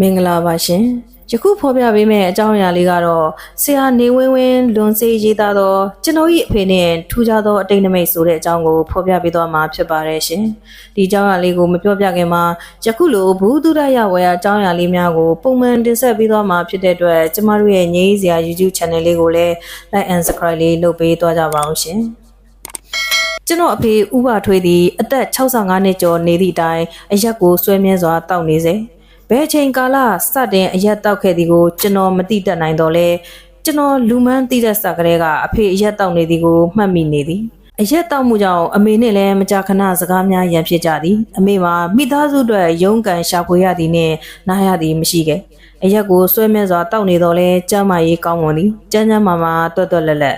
မင်္ဂလာပါရှင်ယခုဖော်ပြပေးမယ့်အကြောင်းအရာလေးကတော့ဆရာနေဝင်းဝင်းလွန်စေးရေးသားသောကျွန်တော်၏အဖေနဲ့ထူးခြားသောအတိတ်နမိတ်ဆိုတဲ့အကြောင်းကိုဖော်ပြပေးသွားမှာဖြစ်ပါတယ်ရှင်ဒီအကြောင်းအရာလေးကိုမပြောပြခင်မှာယခုလိုဘူးတုဒရဝေယအကြောင်းအရာလေးများကိုပုံမှန်တင်ဆက်ပေးသွားမှာဖြစ်တဲ့အတွက်ကျမတို့ရဲ့ငြိမ်းစရာ YouTube channel လေးကိုလည်း like and subscribe လေးလုပ်ပေးသွားကြပါအောင်ရှင်ကျွန်တော်အဖေဥပထွေးသည်အသက်65နှစ်ကျော်နေသည့်အတိုင်းအရက်ကိုဆွဲမြဲစွာတောက်နေစေ ဘယ်ချိန်ကာလစတင်အရက်တောက်ခဲ့သည်ကိုကျွန်တော်မသိတတ်နိုင်တော့လဲကျွန်တော်လူမန်းသိတဲ့စကလေးကအဖေအရက်တောက်နေသည်ကိုမှတ်မိနေသည်အရက်တောက်မှုကြောင့်အမေနဲ့လည်းမကြာခဏစကားများရန်ဖြစ်ကြသည်အမေမှာမိသားစုအတွက်ရုန်းကန်ရှာဖွေရသည်နှင့်နားရသည်မရှိခဲ့အရက်ကိုဆွဲမြဲစွာတောက်နေတော့လဲကျမ်းမာရေးကောင်းမွန်သည်ကျန်းကျန်းမာမာတွတ်တွတ်လက်လက်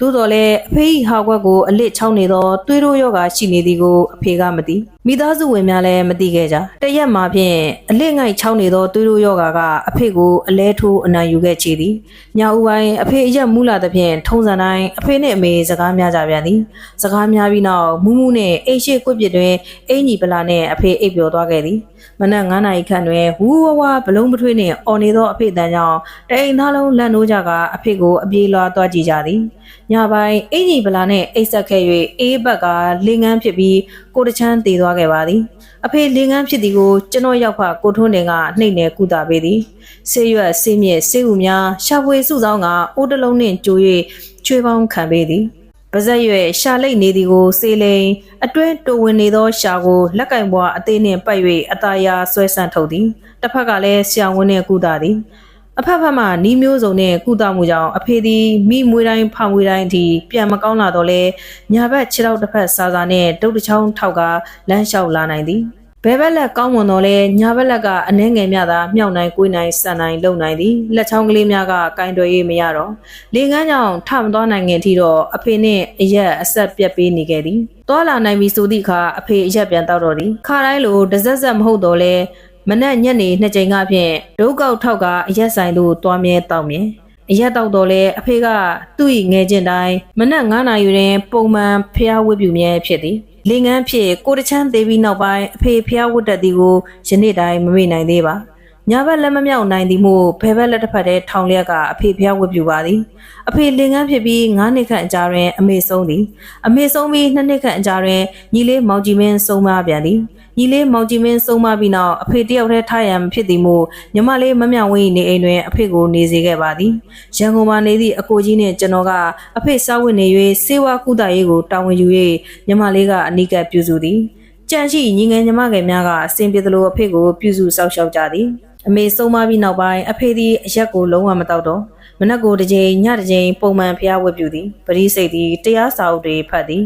သို့တော်လည်းအဖေ၏ဟာကွက်ကိုအလစ်ချောင်းနေသောသွေးတို့ယောဂါရှိနေသည်ကိုအဖေကမသိမိသားစုဝင်များလည်းမသိခဲ့ကြတရက်မှာဖြင့်အလစ်ငိုက်ချောင်းနေသောသွေးတို့ယောဂါကအဖေကိုအလဲထိုးအနံယူခဲ့ချေသည်ညဦးပိုင်းအဖေအရက်မူးလာသဖြင့်ထုံးစံတိုင်းအဖေနှင့်အမေစကားများကြပြန်သည်စကားများပြီးနောက်မူးမူးနှင့်အိတ်ရှိကွပြစ်တွင်အင်ကြီးပလာနှင့်အဖေအိပ်ပျော်သွားခဲ့သည်မနက်9နာရီခန့်တွင်ဝူဝဝဘလုံးမထွေးနှင့်အော်နေသောအဖေတန်းကြောင့်တအိမ်သားလုံးလန့်နိုးကြကအဖေကိုအပြေးလွှားသွားကြည့်ကြသည်ညပိုင်းအင်ကြီးဗလာနဲ့အိတ်ဆက်ခဲ့၍အေးဘက်ကလင်ငန်းဖြစ်ပြီးကိုတချမ်းတည်သွားခဲ့ပါသည်အဖေလင်ငန်းဖြစ်သည်ကိုကျွန်တော်ရောက်ဖကိုထွန်းတင်ကနှိမ့်နယ်ကုသပေးသည်ဆေးရွက်ဆေးမြစ်ဆေးဥများရှာဖွေစုဆောင်ကအိုးတလုံးနှင့်ကြို၍ချွေးပေါင်းခံပေးသည်ပါဇက်ရွယ်ရှာလိတ်နေသည်ကိုစေလိန်အတွင်းတိုဝင်နေသောရှာကိုလက်ကင်ဘွားအသေးနှင့်ပတ်၍အသားရာဆွဲဆန့်ထုတ်သည်တစ်ဖက်ကလည်းဆရာဝန်နှင့်ကုသသည် အဖက်ဖက်မှနီးမျိုးစုံနဲ့ကုသမှုကြောင့်အဖေသည်မိမွေးတိုင်းဖောင်မွေးတိုင်းအထိပြန်မကောင်းလာတော့လဲညာဘက်ခြေထောက်တစ်ဖက်စားစားနဲ့ဒုတ်တစ်ချောင်းထောက်ကလမ်းလျှောက်လာနိုင်သည်ဘဲဘက်လက်ကောင်းမွန်တော့လဲညာဘက်လက်ကအနှဲငယ်များသာမြောက်နိုင်ကိုယ်နိုင်ဆန်နိုင်လုံနိုင်သည်လက်ချောင်းကလေးများကကင်တွယ်ရေးမရတော့လေငန်းကြောင့်ထမသွားနိုင်ခင်ထိတော့အဖေနှင့်အရက်အဆက်ပြက်ပေးနေခဲ့သည်သွားလာနိုင်ပြီဆိုသည့်အခါအဖေအရက်ပြန်တောက်တော့သည်ခါတိုင်းလိုတစ်စက်စက်မဟုတ်တော့လဲ မနက်ညနေနှစ်ကြိမ်ကဖြင့်ဒုတ်ကောက်ထောက်ကအရက်ဆိုင်သို့တွားမြဲတောက်မြဲအရက်တောက်တော့လဲအဖေကသူ့၏ငယ်ချင်းတိုင်းမနက်9နာရီတွင်ပုံမှန်ဖျားဝတ်ပြူမြဲဖြစ်သည်လင်ငန်းဖြစ်ကိုတချမ်းသေးပြီးနောက်ပိုင်းအဖေဖျားဝတ်တတ်သည်ကိုယနေ့တိုင်းမမေ့နိုင်သေးပါညာဘက်လက်မမြောက်နိုင်သည်မို့ဘဲဘက်လက်တစ်ဖက်တည်းထောင်လျက်ကအဖေဖျားဝတ်ပြူပါသည်အဖေလင်ငန်းဖြစ်ပြီး9နှစ်ခန့်အကြာတွင်အမေဆုံးသည်အမေဆုံးပြီး2နှစ်ခန့်အကြာတွင်ညီလေးမောင်ကြည်မင်းဆုံးမပြန်သည် ညီလေးမောင်ကြည်မင်းဆုံးမပြီးနောက်အဖေတယောက်တည်းထားရန်ဖြစ်သည်မို့ညီမလေးမမြောင်ဝင်းနေအိမ်တွင်အဖေကိုနေစေခဲ့ပါသည်ရန်ကုန်မှာနေသည့်အကိုကြီးနှင့်ကျွန်တော်ကအဖေစားဝတ်နေ၍စေဝါကုသရေးကိုတာဝန်ယူ၍ညီမလေးကအနိကပြုစုသည်ကြံရှိညီငယ်ညီမငယ်များကအစဉ်ပြေသလိုအဖေကိုပြုစုစောင့်ရှောက်ကြသည်အမေဆုံးမပြီးနောက်ပိုင်းအဖေသည်အရက်ကိုလုံးဝမတောက်တော့မနက်ကိုတစ်ကြိမ်ညတစ်ကြိမ်ပုံမှန်ဖျားဝတ်ပြုသည်ပရိစိတ်သည်တရားစာအုပ်တွေဖတ်သည်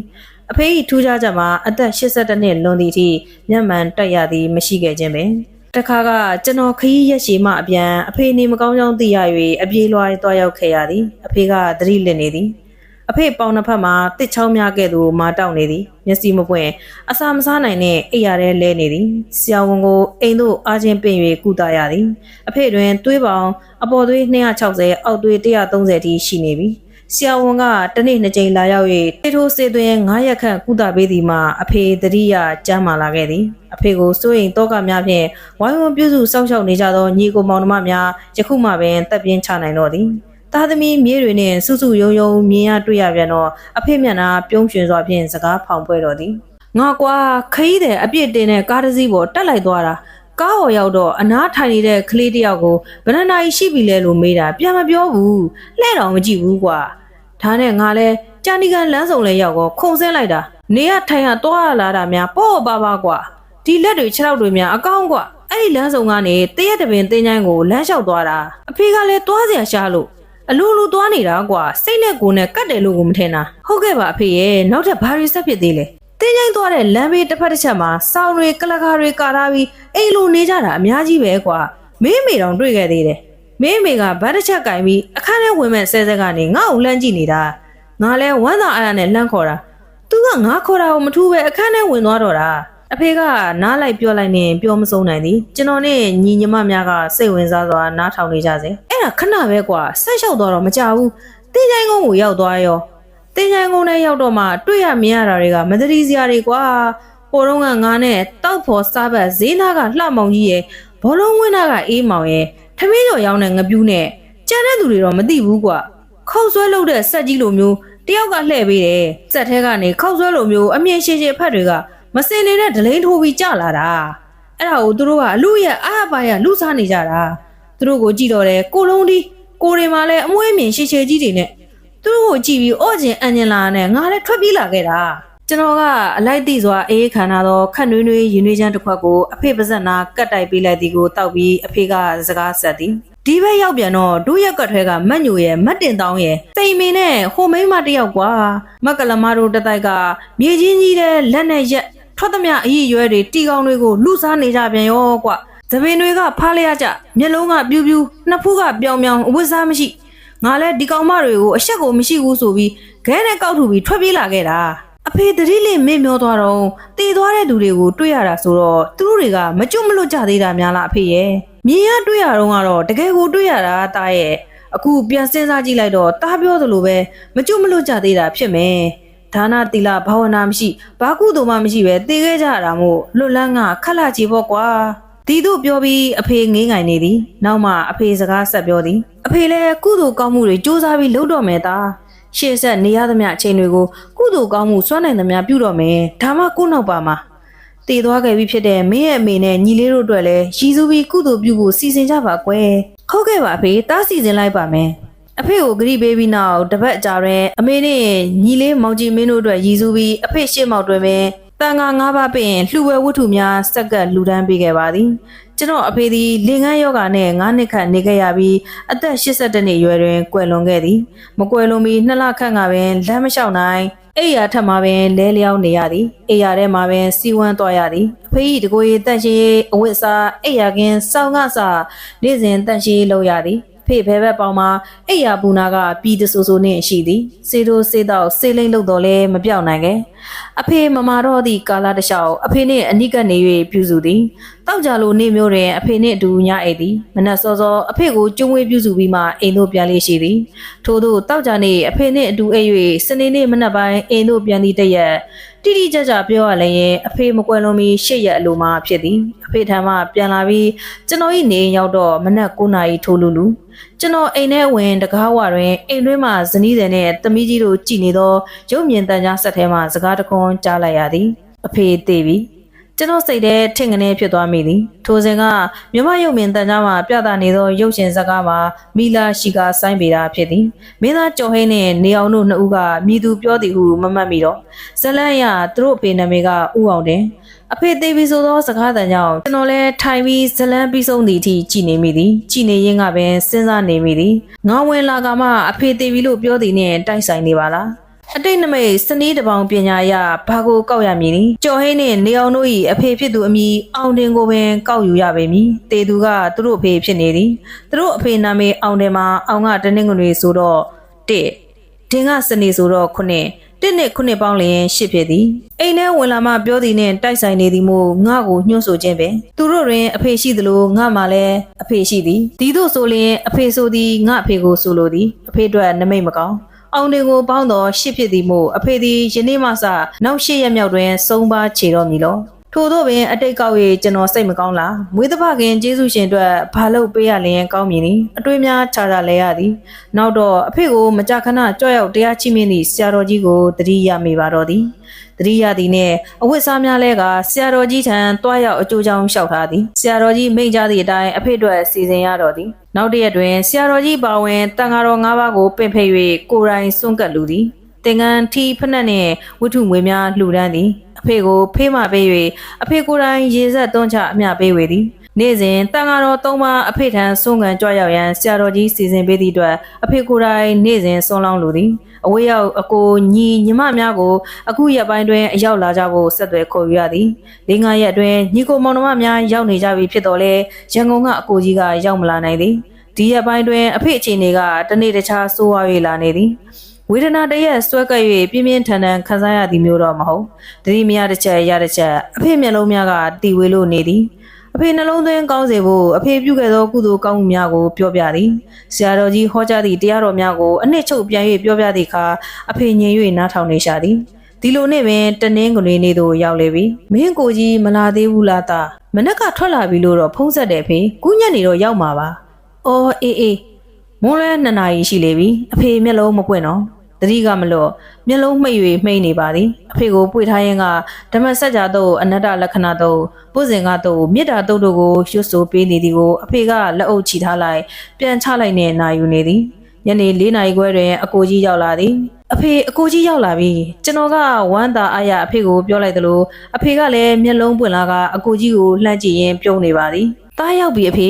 အဖေ၏ထူးခြားချက်မှာအသက်82နှစ်လွန်သည့်အထိမျက်မှန်တက်ရသည်မရှိခဲ့ခြင်းပင်တခါကကျွန်တော်ခရီးရက်ရှည်မှအပြန်အဖေနေမကောင်းကြောင်းသိရ၍အပြေးလွှားတွားရောက်ခဲ့ရသည်အဖေကသတိလစ်နေသည်အဖေပေါင်တစ်ဖက်မှာတစ်ချောင်းများကဲ့သို့မာတောက်နေသည်မျက်စိမပွင့်အစာမစားနိုင်တဲ့အိယာထဲလဲနေသည်ဆရာဝန်ကိုအိမ်သို့အားချင်းပင့်၍ကုသရသည်အဖေတွင်သွေးပေါင်အပေါ်သွေး260အောက်သွေး130အထိရှိနေပြီ ဆရာဝန်ကတနေ့နှစ်ကြိမ်လာရောက်၍တေထိုးစေသွင်း9ရက်ခန့်ကုသပေးသည်မှာအဖေတတိယကျမ်းမာလာခဲ့သည်အဖေကိုစိုးရိမ်တောကများဖြင့်ဝိုင်းဝန်းပြုစုစောင့်ရှောက်နေကြသောညီကိုမောင်နှမများယခုမှပင်တပ်ပြင်းချနိုင်တော့သည်သားသမီးမြေးတွေနှင့်စုစုယုံယုံမြင်ရတွေ့ရပြန်တော့အဖေမျက်နှာပြုံးရွှင်စွာဖြင့်စကားဖောင်ပွဲတော်သည်ငါကွာခရီးတဲ့အပြစ်တင်တဲ့ကားတစ်စီးပေါ်တက်လိုက်သွားတာ ကားပေါ်ရောက်တော့အနားထိုင်နေတဲ့ကလေးတစ်ယောက်ကိုဗရန်နာကြီးရှိပြီလဲလို့မေးတာပြန်မပြောဘူးလှဲ့တော်မကြည့်ဘူးကွာ ဒါနဲ့ငါလဲကြာနီကန်လမ်းဆောင်လဲရောက်တော့ခုံဆင်းလိုက်တာနေရထိုင်ရသွားရလာတာများပေါ့ပါပါကွာဒီလက်တွေခြေထောက်တွေများအကောင်းကွာအဲ့ဒီလမ်းဆောင်ကနေတရက်တပင်တင်းချိုင်းကိုလမ်းလျှောက်သွားတာအဖေကလည်းသွားเสียရှာလို့အလူလူသွားနေတာကွာစိတ်နဲ့ကိုယ်နဲ့ကတ်တယ်လို့ကိုမထင်တာဟုတ်ကဲ့ပါအဖေရဲ့နောက်ထပ်ဘာတွေဆက်ဖြစ်သေးလဲ တင်းချိုင်းသွားတဲ့လမ်းဘေးတစ်ဖက်တစ်ချက်မှာစောင်းတွေကလကားတွေကာထားပြီးအိမ်လိုနေကြတာအများကြီးပဲကွာမင်းမေတောင်တွေ့ခဲ့သေးတယ်မင်းအမေကဗတ်တစ်ချက်ကင်ပြီးအခန်းထဲဝင်မဲ့ဆဲဆဲကနေငါ့ကိုလှမ်းကြည့်နေတာငါလဲဝမ်းသာအားရနဲ့လှမ်းခေါ်တာသူကငါခေါ်တာကိုမထူးပဲအခန်းထဲဝင်သွားတော့တာအဖေကနားလိုက်ပြောလိုက်နေပြောမဆုံးနိုင်သည်ကျွန်တော်နဲ့ညီညီမများကစိတ်ဝင်စားစွာနားထောင်နေကြစေအဲ့ဒါခဏပဲကွာဆက်လျှောက်သွားတော့မကြဘူးတင်းချိုင်းကုန်းကိုရောက်သွားရော တင်းချိုင်းကုန်းထဲရောက်တော့မှတွေ့ရမြင်ရတာတွေကမသတိစရာတွေကွာဟိုတော့ကငါနဲ့တောက်ဖို့စားဘက်ဈေးနာကလှမောင်ကြီးရဲ့ဘောလုံးဝင်းသားကအေးမောင်ရဲ့ထမင်းကျော်ရောင်းတဲ့ငပြူးနဲ့ကြံတဲ့သူတွေတော့မသိဘူးကွာခောက်ဆွဲလုပ်တဲ့ဆက်ကြီးလိုမျိုးတယောက်ကလှည့်ပေးတယ်စက်ထဲကနေခောက်ဆွဲလိုမျိုးအမြင်ရှည်ရှည်ဖက်တွေကမစင်နေတဲ့ဒလိန်ထိုးပြီးကြလာတာအဲ့ဒါကိုသူတို့ကအလူရဲ့အားပါရလူစားနေကြတာသူတို့ကိုကြည့်တော့တယ်ကိုလုံးဒီကိုတွေမှာလည်းအမွှေးမြင်ရှည်ရှည်ကြီးတွေနဲ့ သူတို့ကိုကြည့်ပြီးအော့ကျင်အန်ဂျင်လာနဲ့ငါလည်းထွက်ပြေးလာခဲ့တာကျွန်တော်ကအလိုက်သိစွာအေးခန္ဓာသောခန့်နှွေးနှွေးရင်နှွေးချမ်းတစ်ခွက်ကိုအဖေပါဇက်နာကတ်တိုက်ပေးလိုက်သည်ကိုတောက်ပြီးအဖေကစကားဆက်သည်ဒီဘက်ရောက်ပြန်တော့ဒုရက်ကတ်ထဲကမတ်ညိုရဲ့မတ်တင်တောင်းရဲ့တိမ်မင်းနဲ့ဟိုမိန်းမတစ်ယောက်ကွာမက်ကလမတို့တစ်တိုက်ကမြေချင်းကြီးတဲ့လက်နဲ့ရက်ထွက်သမျှအည်ရွယ်တွေတီကောင်းတွေကိုလူစားနေကြပြန်ရောကွာသပင်တွေကဖားလျက်ကြမျက်လုံးကပြူးပြူးနှစ်ဖူးကပြောင်ပြောင်အဝတ်စားမရှိ ငါလည်းဒီကောင်မတွေကိုအဆက်ကိုမရှိဘူးဆိုပြီးခဲနဲ့ကောက်ထူပြီးထွက်ပြေးလာခဲ့တာအဖေတတိလေးမေ့မျောသွားတော့တည်သွားတဲ့သူတွေကိုတွေ့ရတာဆိုတော့သူတို့တွေကမကြွမလွတ်ကြသေးတာများလားအဖေရဲ့မြင်ရတွေ့ရတော့ကတော့တကယ်ကိုတွေ့ရတာတားရဲ့အခုပြန်စဉ်းစားကြည့်လိုက်တော့တားပြောသလိုပဲမကြွမလွတ်ကြသေးတာဖြစ်မယ်ဒါနတိလဘာဝနာမရှိဘာကုသိုလ်မှမရှိပဲတည်ခဲ့ကြရတာမို့လွတ်လန်းကခက်လာကြည့်ဖို့ကွာဒီတို့ပြောပြီးအဖေငေးငိုင်နေသည်နောက်မှအဖေစကားဆက်ပြောသည် အဖေလည်းကုသိုလ်ကောင်းမှုတွေစူးစမ်းပြီးလုပ်တော့မယ်သားရှေ့ဆက်နေရသမျှအချိန်တွေကိုကုသိုလ်ကောင်းမှုစွမ်းနိုင်သမျှပြုတော့မယ်ဒါမှကိုယ့်နောက်ပါမှာတည်သွားခဲ့ပြီဖြစ်တဲ့မင်းရဲ့အမေနဲ့ညီလေးတို့အတွက်လည်းရည်စူးပြီးကုသိုလ်ပြုဖို့စီစဉ်ကြပါကွယ်ဟုတ်ကဲ့ပါအဖေတားစီစဉ်လိုက်ပါမယ်အဖေကိုဂရိပေးပြီးနောက်တပတ်ကြာရင်အမေနဲ့ညီလေးမောင်ကြီးမင်းတို့အတွက်ရည်စူးပြီးအဖေရှေ့မောက်တွင်ပင် တန်ခါ၅ပါးပင်လှူဝဲဝတ္ထုများစက်ကပ်လှူဒန်းပေးခဲ့ပါသည်ကျွန်တော်အဖေသည်လင်ငန်းယောဂနဲ့9နှစ်ခန့်နေခဲ့ရပြီးအသက်82နှစ်အရွယ်တွင်ကွယ်လွန်ခဲ့သည်မကွယ်လွန်မီ2လခန့်ကပင်လမ်းမလျှောက်နိုင်အိယာထက်မှပင်လဲလျောင်းနေရသည်အိယာထဲမှာပင်စီဝမ်းသွားရသည်အဖေ၏တကိုယ်ရည်တန့်ရှင်းရေးအဝတ်အစားအိယာကင်းစောင်းကစားနေ့စဉ်တန့်ရှင်းရေးလုပ်ရသည် ဖေဖဲဘက်ပေါင်မှာအိယာပူနာကပြည်တဆူဆူနှင့်ရှိသည်စေတိုစေတော့စေလိမ့်လို့တော့လဲမပြောက်နိုင်ခဲ့အဖေမမာတော့သည့်ကာလတစ်လျှောက်အဖေနှင့်အနိကနေ၍ပြုစုသည်တောက်ကြလိုနေ့မျိုးတွင်အဖေနှင့်အတူညအိတ်သည်မနက်စောစောအဖေကိုကျုံဝေးပြုစုပြီးမှအိမ်သို့ပြန်လေရှိသည်ထို့သောတောက်ကြနေ့အဖေနှင့်အတူအိပ်၍စနေနေ့မနက်ပိုင်းအိမ်သို့ပြန်သည့်တရက် တိတိကျကျပြောရလည်းရင်အဖေမကွယ်လွန်မီရှစ်ရက်အလိုမှဖြစ်သည်အဖေထံမှပြန်လာပြီးကျွန်တော်၏နေအိမ်ရောက်တော့မနက်9နာရီထိုးလူလူကျွန်တော်အိမ်ထဲဝင်တကားဝတွင်အိမ်တွင်းမှာဇနီးတယ်နဲ့သမီးကြီးတို့ကြည်နေသောရုပ်မြင်တန်ကြားဆက်ထဲမှစကားတခွန်းကြားလိုက်ရသည်အဖေသေးပြီ ကျွန်တော်စိတ်ထဲထင်ကနေဖြစ်သွားမိသည်ထိုစဉ်ကမြမရုပ်မြင်တန်ကြားမှာပြသနေသောရုပ်ရှင်ဇာတ်ကားမှာမီလာရှိကဆိုင်းပေတာဖြစ်သည်မင်းသားကျော်ဟင်းနှင့်နေအောင်တို့နှစ်ဦးကမြည်သူပြောသည်ဟုမမှတ်မိတော့ဇလန်းရသူတို့အဖေနာမည်ကဥအောင်တင်အဖေသေးပြီဆိုသောစကားတန်ကြောင့်ကျွန်တော်လည်းထိုင်ပြီးဇလန်းပြီးဆုံးသည့်အထိကြည်နေမိသည်ကြည်နေရင်းကပင်စဉ်းစားနေမိသည်ငေါဝင်လာကမှအဖေသေးပြီလို့ပြောသည်နှင့်တိုက်ဆိုင်နေပါလား အတိတ်နမိတ်စနီးတပေါင်းပညာအရဘာကိုကောက်ရမည်နည်းကျော်ဟင်းနှင့်နေအောင်တို့၏အဖေဖြစ်သူအမည်အောင်တင်ကိုပင်ကောက်ယူရပေမည်တေသူကသူတို့အဖေဖြစ်နေသည်သူတို့အဖေနာမည်အောင်တင်မှာအောင်ကတနင်္ဂနွေဆိုတော့တစ်ဒင်းကစနေဆိုတော့ခုနှစ်တစ်နှစ်ခုနှစ်ပေါင်းလျင်ရှစ်ဖြစ်သည်အိမ်ထဲဝင်လာမှပြောသည်နှင့်တိုက်ဆိုင်နေသည်မို့ငါ့ကိုညှို့ဆိုခြင်းပင်သူတို့တွင်အဖေရှိသလိုငါမှလည်းအဖေရှိသည်ဒီတို့ဆိုလျင်အဖေဆိုသည်ငါအဖေကိုဆိုလိုသည်အဖေအတွက်နမိတ်မကောင်း အောင်တင်ကိုပေါင်းတော်ရှစ်ဖြစ်သည်မို့အဖေသည်ယနေ့မှစနောက်ရှစ်ရက်မြောက်တွင်ဆုံးပါခြေတော်မူလောထို့သောပင်အတိတ်ကောက်၍ကျွန်တော်စိတ်မကောင်းလားမွေးသဖခင်ကျေးဇူးရှင်အတွက်ဘာလို့ပေးရလျင်ကောင်းမည်နည်းအတွေးများခြားခြားလဲရသည်နောက်တော့အဖေကိုမကြခဏကြောက်ရောက်တရားချိမြင့်သည့်ဆရာတော်ကြီးကိုတတိယမိပါတော့သည် တတိယသည်နှင့်အဝတ်စားများလဲကဆရာတော်ကြီးထံတွားရောက်အကျိုးကြောင့်လျှောက်ထားသည်ဆရာတော်ကြီးမိန့်ကြားသည့်အတိုင်းအဖေအတွက်စီစဉ်ရတော့သည်နောက်တစ်ရက်တွင်ဆရာတော်ကြီးပါဝင်တန်ဃာတော်၅ပါးကိုပင့်ဖိတ်၍ကိုယ်တိုင်စွန့်ကပ်လူသည်သင်္ကန်းထီဖက်နှက်နှင့်ဝတ္ထုငွေများလှူဒန်းသည်အဖေကိုဖေးမှပေး၍အဖေကိုယ်တိုင်ရေဆက်သွန်းချအမျှပေးဝေသည် နေ့စဉ်တန်ဃာတော်သုံးပါးအဖေထံဆွမ်းကန်ကြွရောက်ရန်ဆရာတော်ကြီးစီစဉ်ပေးသည့်အတွက်အဖေကိုယ်တိုင်နေ့စဉ်ဆွမ်းလောင်းလိုသည်အဝေးရောက်အကိုညီညီမများကိုအခုရက်ပိုင်းတွင်အရောက်လာကြဖို့ဆက်သွယ်ခေါ်ယူရသည်၄၅ရက်အတွင်းညီကိုမောင်နှမများရောက်နေကြပြီဖြစ်တော်လဲရန်ကုန်ကအကိုကြီးကရောက်မလာနိုင်သည်ဒီရက်ပိုင်းတွင်အဖေအခြေအနေကတနေ့တခြားဆိုးဝါး၍လာနေသည်ဝေဒနာတရက်ဆွဲကပ်၍ပြင်းပြင်းထန်ထန်ခံစားရသည်မျိုးတော့မဟုတ်တတိမရတစ်ချက်ရတစ်ချက်အဖေမျက်လုံးများကတီဝေလို့နေသည် အဖေနှလုံးသွင်းကောင်းစေဖို့အဖေပြုခဲ့သောကုသိုလ်ကောင်းမှုများကိုပြောပြသည်ဆရာတော်ကြီးဟောကြားသည့်တရားတော်များကိုအနှစ်ချုပ်ပြန်၍ပြောပြသည့်အခါအဖေညင်၍နားထောင်နေရှာသည်ဒီလိုနဲ့ပင်တနင်းကနေနေသို့ရောက်လေပြီမင်းကိုကြီးမလာသေးဘူးလားသားမနက်ကထွက်လာပြီလို့တော့ဖုံးဆက်တယ်ဖေကူးညက်နေတော့ရောက်မှာပါအော်အေးအေးမွန်းလဲနှစ်နာရီရှိလေပြီအဖေမျက်လုံးမပွင့်တော့ တတိကမလို့မျက်လုံးမှိတ်၍မှိတ်နေပါသည်အဖေကိုပွေထားရင်ကဓမ္မစကြာတို့အနတ္တလက္ခဏာတို့ပုဇင်ကတို့မေတ္တာတို့တို့ကိုရွတ်ဆိုပေးနေသည်ကိုအဖေကလက်အုပ်ချီထားလိုက်ပြန်ချလိုက်နေနာယူနေသည်ညနေ၄နာရီခွဲတွင်အကိုကြီးရောက်လာသည်အဖေအကိုကြီးရောက်လာပြီကျွန်တော်ကဝမ်းသာအားရအဖေကိုပြောလိုက်သလိုအဖေကလည်းမျက်လုံးပွင့်လာကအကိုကြီးကိုလှမ်းကြည့်ရင်းပြုံးနေပါသည်တားရောက်ပြီအဖေ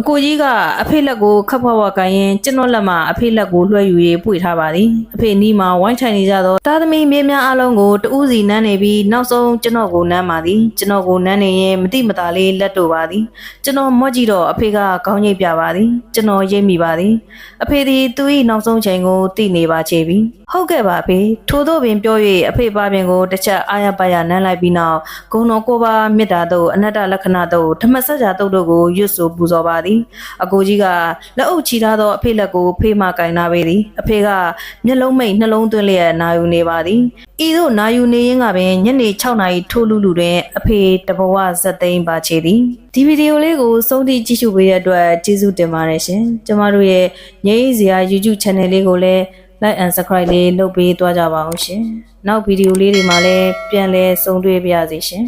အကိုကြီးကအဖေလက်ကိုခပ်ဖွားဖွားကိုင်ရင်ကျွန်တော်လက်မှာအဖေလက်ကိုလွှဲယူရေးပွေထားပါသည်အဖေနီးမှာဝိုင်းထိုင်နေကြသောတာသမီမြေးများအလုံးကိုတူးစီနမ်းနေပြီးနောက်ဆုံးကျွန်တော်ကိုနမ်းပါသည်ကျွန်တော်ကိုနမ်းနေရင်မတိမတာလေးလက်တို့ပါသည်ကျွန်တော်မော့ကြည့်တော့အဖေကခေါင်းညိတ်ပြပါသည်ကျွန်တော်ရိပ်မိပါသည်အဖေသည်သူ၏နောက်ဆုံးချိန်ကိုသိနေပါချေပြီဟုတ်ကဲ့ပါအဖေထို့သောပင်ပြော၍အဖေပါပင်ကိုတစ်ချက်အာရပါရနမ်းလိုက်ပြီးနောက်ဂုံတော်ကိုပါမေတ္တာတို့အနတ္တလက္ခဏာတို့ဓမ္မစကြာတို့တို့ကိုရွတ်ဆိုပူဇော်ပါသည်အကိုကြီးကလက်အုပ်ချီထားသောအဖေလက်ကိုဖေးမကင်နာပေသည်အဖေကမျက်လုံးမိတ်နှလုံးသွင်းလျက်နာယူနေပါသည်ဤသို့နာယူနေရင်းကပင်ညနေ6နာရီထိုးလူလူတွင်အဖေတဘဝဇက်သိမ်းပါချေသည်ဒီဗီဒီယိုလေးကိုစုံထိကြည့်ရှုပေးတဲ့အတွက်ကျေးဇူးတင်ပါတယ်ရှင်ကျမတို့ရဲ့ငြိမ်းစရာ YouTube channel လေးကိုလည်း like and subscribe လေးလုပ်ပေးသွားကြပါအောင်ရှင်နောက်ဗီဒီယိုလေးတွေမှာလည်းပြန်လည်ဆုံတွေ့ပါရစေရှင်